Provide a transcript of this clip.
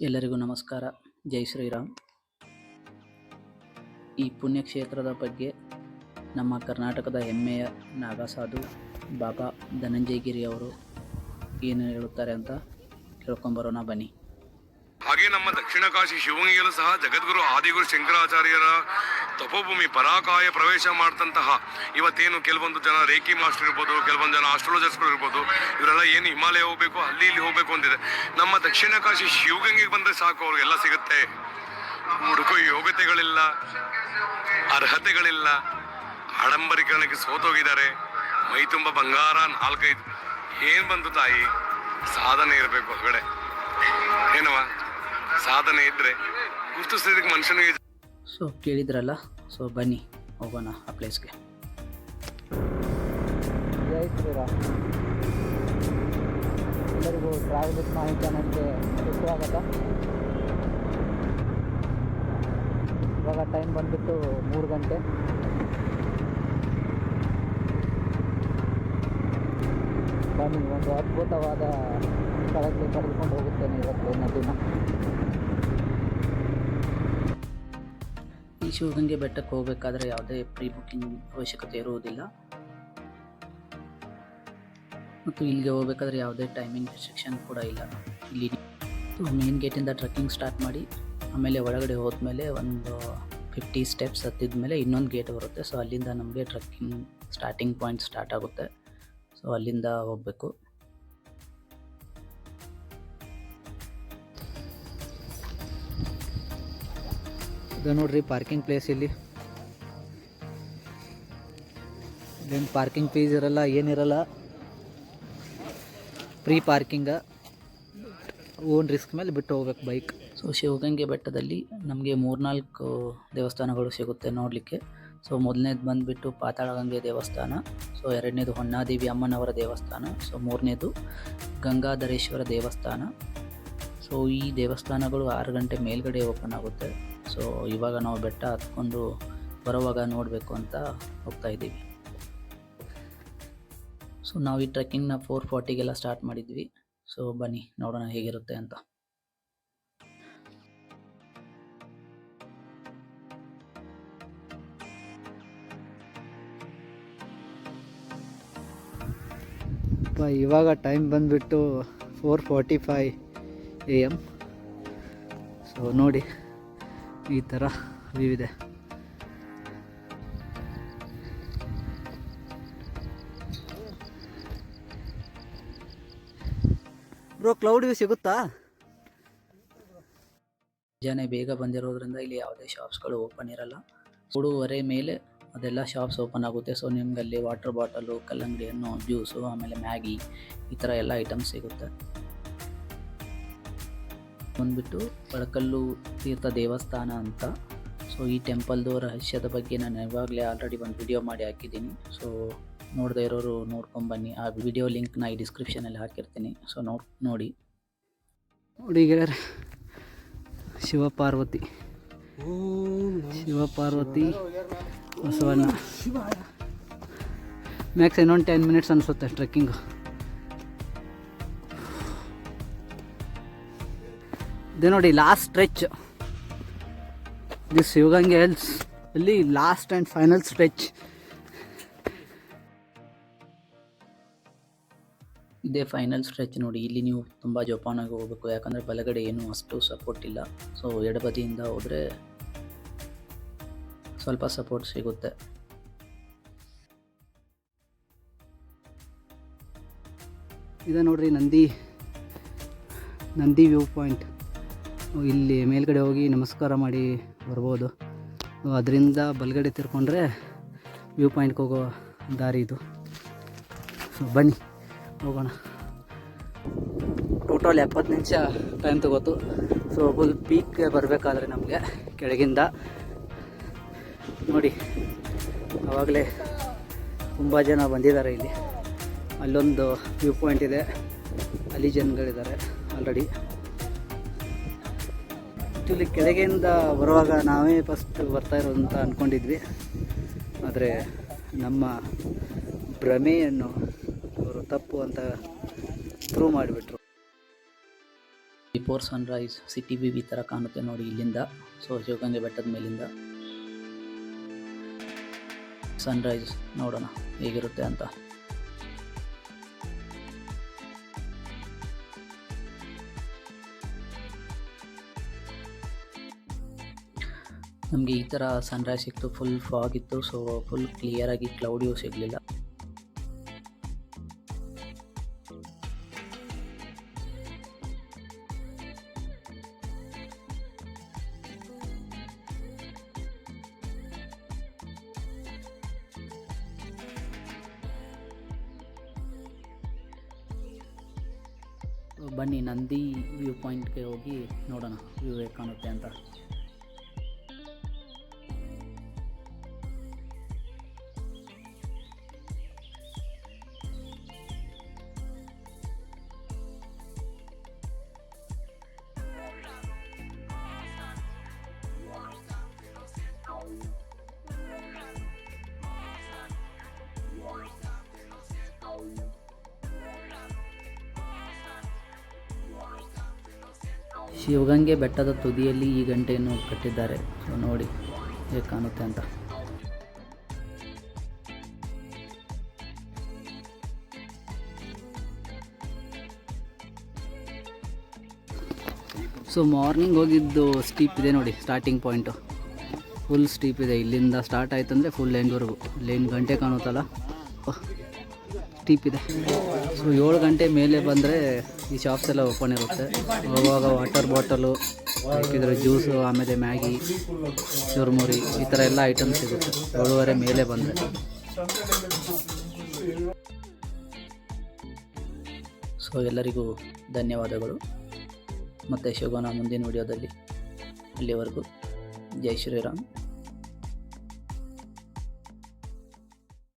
ಎಲ್ಲರಿಗೂ ನಮಸ್ಕಾರ. ಜೈ ಶ್ರೀರಾಮ್. ಈ ಪುಣ್ಯಕ್ಷೇತ್ರದ ಬಗ್ಗೆ ನಮ್ಮ ಕರ್ನಾಟಕದ ಹೆಮ್ಮೆಯ ನಾಗಸಾಧು ಬಾಬಾ ಧನಂಜಯಗಿರಿ ಅವರು ಏನು ಹೇಳುತ್ತಾರೆ ಅಂತ ಕೇಳ್ಕೊಂಬರೋಣ ಬನ್ನಿ. ಹಾಗೆ ನಮ್ಮ ದಕ್ಷಿಣ ಕಾಶಿ ಶಿವಗಂಗೆಯಲ್ಲೂ ಸಹ ಜಗದ್ಗುರು ಆದಿಗುರು ಶಂಕರಾಚಾರ್ಯರ ತಪೋಭೂಮಿ ಪರಾಕಾಯ ಪ್ರವೇಶ ಮಾಡ್ತಂತಹ ಇವತ್ತೇನು ಕೆಲವೊಂದು ಜನ ರೇಖಿ ಮಾಸ್ಟರ್ ಇರ್ಬೋದು, ಕೆಲವೊಂದು ಜನ ಆಸ್ಟ್ರಾಲಜರ್ಸ್ಗಳು ಇರ್ಬೋದು, ಇವರೆಲ್ಲ ಏನು ಹಿಮಾಲಯ ಹೋಗಬೇಕು, ಅಲ್ಲಿ ಇಲ್ಲಿ ಹೋಗ್ಬೇಕು ಅಂದಿದೆ. ನಮ್ಮ ದಕ್ಷಿಣ ಕಾಶಿ ಶಿವಗಂಗೆಗೆ ಬಂದರೆ ಸಾಕು, ಅವ್ರಿಗೆಲ್ಲ ಸಿಗುತ್ತೆ. ಹುಡುಕೋ ಯೋಗ್ಯತೆಗಳಿಲ್ಲ, ಅರ್ಹತೆಗಳಿಲ್ಲ, ಆಡಂಬರಿಕರಣಕ್ಕೆ ಸೋತೋಗಿದ್ದಾರೆ. ಮೈ ತುಂಬ ಬಂಗಾರ, ನಾಲ್ಕೈದು. ಏನು ಬಂತು ತಾಯಿ? ಸಾಧನೆ ಇರಬೇಕು ಹೊರಗಡೆ. ಏನವ ಸಾಧನೆ ಇದ್ರೆ ಗುರುತಿಸೋದಕ್ಕೆ ಮನುಷ್ಯನಿಗೆ ಸೊ ಕೇಳಿದ್ರಲ್ಲ, ಸೊ ಬನ್ನಿ, ಹೋಗೋಣ ಆ ಪ್ಲೇಸ್ಗೆ ಎಲ್ಲರಿಗೂ ಟ್ರಾವೆಲ್ ಮಾಹಿತಿ ಇವಾಗ ಟೈಮ್ ಬಂದ್ಬಿಟ್ಟು ಮೂರು ಗಂಟೆ. ಬನ್ನಿ, ಒಂದು ಅದ್ಭುತವಾದ ಸ್ಥಳಕ್ಕೆ ಕರೆದುಕೊಂಡು ಹೋಗುತ್ತೇನೆ ಇವತ್ತು ನದಿನ. ಶಿವಗಂಗೆ ಬೆಟ್ಟಕ್ಕೆ ಹೋಗಬೇಕಾದ್ರೆ ಯಾವುದೇ ಪ್ರೀ ಬುಕ್ಕಿಂಗ್ ಅವಶ್ಯಕತೆ ಇರುವುದಿಲ್ಲ. ಮತ್ತು ಇಲ್ಲಿಗೆ ಹೋಗಬೇಕಾದ್ರೆ ಯಾವುದೇ ಟೈಮಿಂಗ್ ರಿಸ್ಟ್ರಿಕ್ಷನ್ ಕೂಡ ಇಲ್ಲ. ಇಲ್ಲಿ ಮೇನ್ ಗೇಟಿಂದ ಟ್ರಕ್ಕಿಂಗ್ ಸ್ಟಾರ್ಟ್ ಮಾಡಿ, ಆಮೇಲೆ ಒಳಗಡೆ ಹೋದ್ಮೇಲೆ ಒಂದು ಫಿಫ್ಟಿ ಸ್ಟೆಪ್ಸ್ ಹತ್ತಿದ ಮೇಲೆ ಇನ್ನೊಂದು ಗೇಟ್ ಬರುತ್ತೆ. ಸೊ ಅಲ್ಲಿಂದ ನಮಗೆ ಟ್ರಕ್ಕಿಂಗ್ ಸ್ಟಾರ್ಟಿಂಗ್ ಪಾಯಿಂಟ್ ಸ್ಟಾರ್ಟ್ ಆಗುತ್ತೆ. ಸೊ ಅಲ್ಲಿಂದ ಹೋಗಬೇಕು. ಇದು ನೋಡ್ರಿ ಪಾರ್ಕಿಂಗ್ ಪ್ಲೇಸ್ ಇಲ್ಲಿ. ಇಲ್ಲೇನು ಪಾರ್ಕಿಂಗ್ ಫೀಸ್ ಇರಲ್ಲ ಏನಿರಲ್ಲ ಫ್ರೀ ಪಾರ್ಕಿಂಗ ಓನ್ ರಿಸ್ಕ್ ಮೇಲೆ ಬಿಟ್ಟು ಹೋಗ್ಬೇಕು ಬೈಕ್ ಸೊ ಶಿವಗಂಗೆ ಬೆಟ್ಟದಲ್ಲಿ ನಮಗೆ ಮೂರ್ನಾಲ್ಕು ದೇವಸ್ಥಾನಗಳು ಸಿಗುತ್ತೆ ನೋಡಲಿಕ್ಕೆ. ಸೊ ಮೊದಲನೇದು ಬಂದುಬಿಟ್ಟು ಪಾತಾಳಗಂಗೆ ದೇವಸ್ಥಾನ ಸೊ ಎರಡನೇದು ಹೊನ್ನಾದೇವಿ ಅಮ್ಮನವರ ದೇವಸ್ಥಾನ ಸೊ ಮೂರನೇದು ಗಂಗಾಧರೇಶ್ವರ ದೇವಸ್ಥಾನ. ಸೊ ಈ ದೇವಸ್ಥಾನಗಳು ಆರು ಗಂಟೆ ಮೇಲ್ಗಡೆ ಓಪನ್ ಆಗುತ್ತೆ. ಸೊ ಇವಾಗ ನಾವು ಬೆಟ್ಟ ಹತ್ಕೊಂಡು ಬರುವಾಗ ನೋಡಬೇಕು ಅಂತ ಹೋಗ್ತಾ ಇದ್ದೀವಿ. ಸೊ ನಾವು ಈ ಟ್ರೆಕ್ಕಿಂಗ್ನ ಫೋರ್ ಫಾರ್ಟಿಗೆಲ್ಲ ಸ್ಟಾರ್ಟ್ ಮಾಡಿದ್ವಿ. ಸೊ ಬನ್ನಿ, ನೋಡೋಣ ಹೇಗಿರುತ್ತೆ ಅಂತ. ಇವಾಗ ಟೈಮ್ ಬಂದುಬಿಟ್ಟು four forty five A M so ನೋಡಿ. ಈ ಥರ ವಿವಿದೆ ಇದೆ ಬ್ರೋ ಕ್ಲೌಡ್ ವ್ಯೂ ಸಿಗುತ್ತಾ? ಜನ ಬೇಗ ಬಂದಿರೋದ್ರಿಂದ ಇಲ್ಲಿ ಯಾವುದೇ ಶಾಪ್ಸ್ಗಳು ಓಪನ್ ಇರಲ್ಲ. ಮೂರುವರೆ ಮೇಲೆ ಅದೆಲ್ಲ ಶಾಪ್ಸ್ ಓಪನ್ ಆಗುತ್ತೆ. ಸೊ ನಿಮ್ಗೆ ಅಲ್ಲಿ ವಾಟರ್ ಬಾಟಲು ಕಲ್ಲಂಗಡಿ ಹಣ್ಣು ಜ್ಯೂಸು ಆಮೇಲೆ ಮ್ಯಾಗಿ ಈ ಥರ ಎಲ್ಲ ಐಟಮ್ಸ್ ಸಿಗುತ್ತೆ. ಬಂದ್ಬಿಟ್ಟು ಒಳಕಲ್ಲು ತೀರ್ಥ ದೇವಸ್ಥಾನ ಅಂತ. ಸೊ ಈ ಟೆಂಪಲ್ದು ರಹಸ್ಯದ ಬಗ್ಗೆ ನಾನು ಯಾವಾಗಲೇ ಆಲ್ರೆಡಿ ಒಂದು ವಿಡಿಯೋ ಮಾಡಿ ಹಾಕಿದ್ದೀನಿ. ಸೊ ನೋಡದೇ ಇರೋರು ನೋಡ್ಕೊಂಬನ್ನಿ ಆ ವಿಡಿಯೋ ಲಿಂಕ್ನ ಈ ಡಿಸ್ಕ್ರಿಪ್ಷನಲ್ಲಿ ಹಾಕಿರ್ತೀನಿ. ಸೊ ನೋಡ್. ನೋಡಿ ಗೆಳೆಯರೆ, ಶಿವಪಾರ್ವತಿ. ಶಿವಪಾರ್ವತಿ ಬಸವಣ್ಣ. ಮ್ಯಾಕ್ಸ್ ಇನ್ನೊಂದು ಟೆನ್ ಮಿನಿಟ್ಸ್ ಅನಿಸುತ್ತೆ ಟ್ರೆಕ್ಕಿಂಗು ಇದು ನೋಡಿ last stretch this Shivagange hills ಅಲ್ಲಿ ಲಾಸ್ಟ್ ಆ್ಯಂಡ್ ಫೈನಲ್ ಸ್ಟ್ರೆಚ್ ಇದೇ ಫೈನಲ್ ಸ್ಟ್ರೆಚ್ ನೋಡಿ ಇಲ್ಲಿ ನೀವು ತುಂಬ ಜೋಪಾನಾಗಿ ಹೋಗಬೇಕು. ಯಾಕಂದರೆ ಬಲಗಡೆ ಏನು ಅಷ್ಟು ಸಪೋರ್ಟ್ ಇಲ್ಲ. ಸೊ ಎಡಬದಿಯಿಂದ ಹೋದರೆ ಸ್ವಲ್ಪ ಸಪೋರ್ಟ್ ಸಿಗುತ್ತೆ. ಇದೆ ನೋಡ್ರಿ ನಂದಿ ನಂದಿ ವ್ಯೂ ಪಾಯಿಂಟ್ ಇಲ್ಲಿ ಮೇಲ್ಗಡೆ ಹೋಗಿ ನಮಸ್ಕಾರ ಮಾಡಿ ಬರ್ಬೋದು. ಅದರಿಂದ ಬಲಗಡೆ ತಿರ್ಕೊಂಡ್ರೆ ವ್ಯೂ ಪಾಯಿಂಟ್ಗೆ ಹೋಗೋ ದಾರಿ ಇದು. ಸೊ, ಬನ್ನಿ, ಹೋಗೋಣ. ಟೋಟಲ್ ಎಪ್ಪತ್ತು ನಿಮಿಷ ಟೈಮ್ ತಗೋತು. ಸೊ ಫುಲ್ ಪೀಕ್ಗೆ ಬರಬೇಕಾದ್ರೆ ನಮಗೆ ಕೆಳಗಿಂದ. ನೋಡಿ ಆವಾಗಲೇ ತುಂಬ ಜನ ಬಂದಿದ್ದಾರೆ ಇಲ್ಲಿ. ಅಲ್ಲೊಂದು ವ್ಯೂ ಪಾಯಿಂಟ್ ಇದೆ. ಅಲ್ಲಿ ಜನಗಳಿದ್ದಾರೆ ಆಲ್ರೆಡಿ ಆ್ಯಕ್ಚುಲಿ ಕೆಳಗೆಯಿಂದ ಬರುವಾಗ ನಾವೇ ಫಸ್ಟ್ ಬರ್ತಾ ಇರೋದು ಅಂತ ಅಂದ್ಕೊಂಡಿದ್ವಿ ಆದರೆ ನಮ್ಮ ಭ್ರಮೆಯನ್ನು ಅವರು ತಪ್ಪು ಅಂತ ಥ್ರೂ ಮಾಡಿಬಿಟ್ರು. ಬಿಫೋರ್ ಸನ್ರೈಸ್ ಸಿಟಿ ಬಿ ಥರ ಕಾಣುತ್ತೆ ನೋಡಿ ಇಲ್ಲಿಂದ. ಸೊ, ಶಿವಗಂಗೆ ಬೆಟ್ಟದ ಮೇಲಿಂದ. ಸನ್ರೈಸ್ ನೋಡೋಣ ಹೇಗಿರುತ್ತೆ ಅಂತ. ನಮಗೆ ಈ ಥರ ಸನ್ರೈಸ್ ಸಿಕ್ತು ಫುಲ್ ಫಾಗ್ ಇತ್ತು ಸೊ ಫುಲ್ ಕ್ಲಿಯರಾಗಿ ಕ್ಲೌಡಿಯೂ ಸಿಗಲಿಲ್ಲ. ಬನ್ನಿ, ನಂದಿ ವ್ಯೂ ಪಾಯಿಂಟ್ಗೆ ಹೋಗಿ ನೋಡೋಣ ವ್ಯೂ ಹೇಗೆ ಕಾಣುತ್ತೆ ಅಂತ. ಶಿವಗಂಗೆ ಬೆಟ್ಟದ ತುದಿಯಲ್ಲಿ ಈ ಗಂಟೆಯನ್ನು ಕಟ್ಟಿದ್ದಾರೆ. ಸೊ ನೋಡಿ ಹೇಗೆ ಕಾಣುತ್ತೆ ಅಂತ. ಸೊ ಮಾರ್ನಿಂಗ್ ಹೋಗಿದ್ದು ಸ್ಟೀಪ್ ಇದೆ ನೋಡಿ ಸ್ಟಾರ್ಟಿಂಗ್ ಪಾಯಿಂಟು ಫುಲ್ ಸ್ಟೀಪ್ ಇದೆ. ಇಲ್ಲಿಂದ ಸ್ಟಾರ್ಟ್ ಆಯ್ತು ಅಂದರೆ ಫುಲ್ ಎಂಡ್ವರೆಗೂ ಲೈನ್ ಗಂಟೆ ಕಾಣುತ್ತಲ್ಲ. ಸ್ಟೀಪ್ ಇದೆ. ಸೊ ಏಳು ಗಂಟೆ ಮೇಲೆ ಬಂದರೆ ಈ ಶಾಪ್ಸ್ ಎಲ್ಲ ಓಪನ್ ಇರುತ್ತೆ. ಅವಾಗ ವಾಟರ್ ಬಾಟಲು ಬೇಕಿದ್ರೆ ಜ್ಯೂಸು ಆಮೇಲೆ ಮ್ಯಾಗಿ, ಚುರ್ಮುರಿ, ಈ ಥರ ಎಲ್ಲ ಐಟಮ್ಸ್ ಸಿಗುತ್ತೆ. ಏಳುವರೆ ಮೇಲೆ ಬಂದರೆ. ಸೊ ಎಲ್ಲರಿಗೂ ಧನ್ಯವಾದಗಳು. ಮತ್ತು ಶೋಭನ ಮುಂದಿನ ವಿಡಿಯೋದಲ್ಲಿ ಅಲ್ಲಿವರೆಗೂ ಜೈ ಶ್ರೀರಾಮ್.